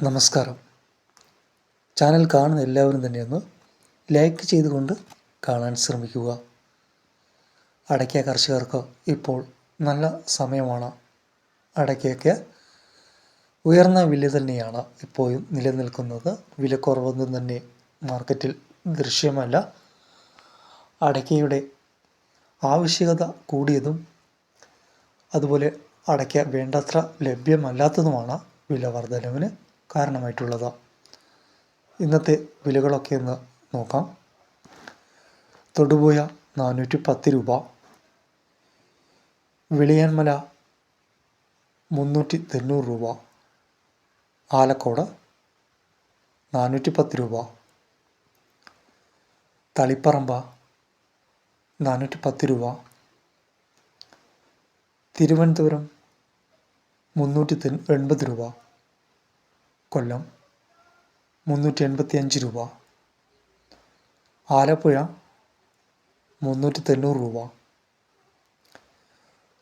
നമസ്കാരം. ചാനൽ കാണുന്ന എല്ലാവരും തന്നെ ഒന്ന് ലൈക്ക് ചെയ്തുകൊണ്ട് കാണാൻ ശ്രമിക്കുക. അടയ്ക്ക കർഷകർക്ക് ഇപ്പോൾ നല്ല സമയമാണ്. അടയ്ക്കയ്ക്ക് ഉയർന്ന വില തന്നെയാണ് ഇപ്പോഴും നിലനിൽക്കുന്നത്. വിലക്കുറവൊന്നും തന്നെ മാർക്കറ്റിൽ ദൃശ്യമല്ല. അടയ്ക്കയുടെ ആവശ്യകത കൂടിയതും അതുപോലെ അടയ്ക്ക വേണ്ടത്ര ലഭ്യമല്ലാത്തതുമാണ് വില വർധനവിന് കാരണമായിട്ടുള്ളത്. ഇന്നത്തെ വിലകളൊക്കെ ഒന്ന് നോക്കാം. തൊടുപുഴ നാനൂറ്റി പത്ത് രൂപ. വെളിയാൻമല മുന്നൂറ്റി തൊണ്ണൂറ് രൂപ. ആലക്കോട് നാനൂറ്റി പത്ത് രൂപ. തളിപ്പറമ്പ നാനൂറ്റി പത്ത് രൂപ. തിരുവനന്തപുരം മുന്നൂറ്റി എൺപത് രൂപ. കൊല്ലം. മുന്നൂറ്റി എൺപത്തി അഞ്ച് രൂപ. ആലപ്പുഴ മുന്നൂറ്റി തൊണ്ണൂറ് രൂപ.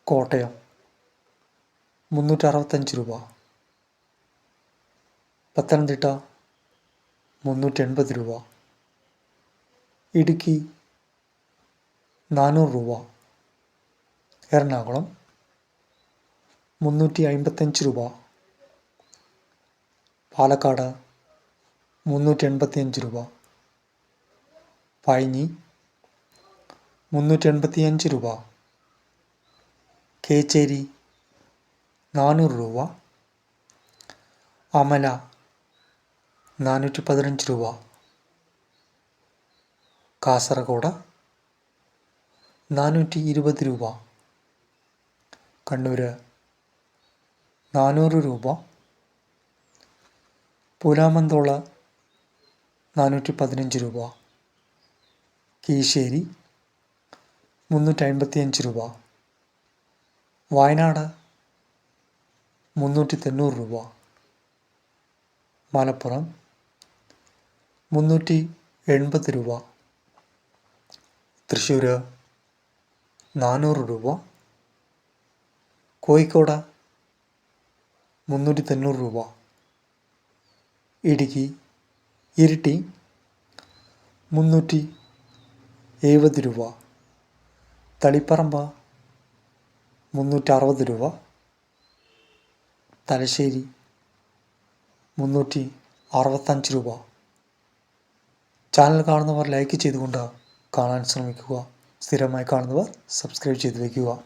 കോട്ടയം മുന്നൂറ്റി അറുപത്തഞ്ച് രൂപ. പത്തനംതിട്ട മുന്നൂറ്റി എൺപത് രൂപ. ഇടുക്കി നാനൂറ് രൂപ. എറണാകുളം മുന്നൂറ്റി അമ്പത്തഞ്ച് രൂപ. പാലക്കാട് മുന്നൂറ്റി എൺപത്തി അഞ്ച് രൂപ. പഴഞ്ഞി മുന്നൂറ്റി എൺപത്തി അഞ്ച് രൂപ. കേച്ചേരി നാനൂറ് രൂപ. അമല നാനൂറ്റി പതിനഞ്ച് രൂപ. കാസർഗോഡ് നാനൂറ്റി ഇരുപത് രൂപ. കണ്ണൂർ നാനൂറ് രൂപ. പൂലാമന്തോള നാനൂറ്റി പതിനഞ്ച് രൂപ. കീശേരി മുന്നൂറ്റി അൻപത്തിയഞ്ച് രൂപ. വയനാട് മുന്നൂറ്റി തൊണ്ണൂറ് രൂപ. മലപ്പുറം മുന്നൂറ്റി എൺപത് രൂപ. തൃശ്ശൂർ നാനൂറ് രൂപ. കോഴിക്കോട് മുന്നൂറ്റി തൊണ്ണൂറ് രൂപ. ഇടുക്കി ഇരിട്ടി മുന്നൂറ്റി എഴുപത് രൂപ. തളിപ്പറമ്പ മുന്നൂറ്റി അറുപത് രൂപ. തലശ്ശേരി മുന്നൂറ്റി അറുപത്തഞ്ച് രൂപ. ചാനൽ കാണുന്നവർ ലൈക്ക് ചെയ്തുകൊണ്ട് കാണാൻ ശ്രമിക്കുക. സ്ഥിരമായി കാണുന്നവർ സബ്സ്ക്രൈബ് ചെയ്ത് വയ്ക്കുക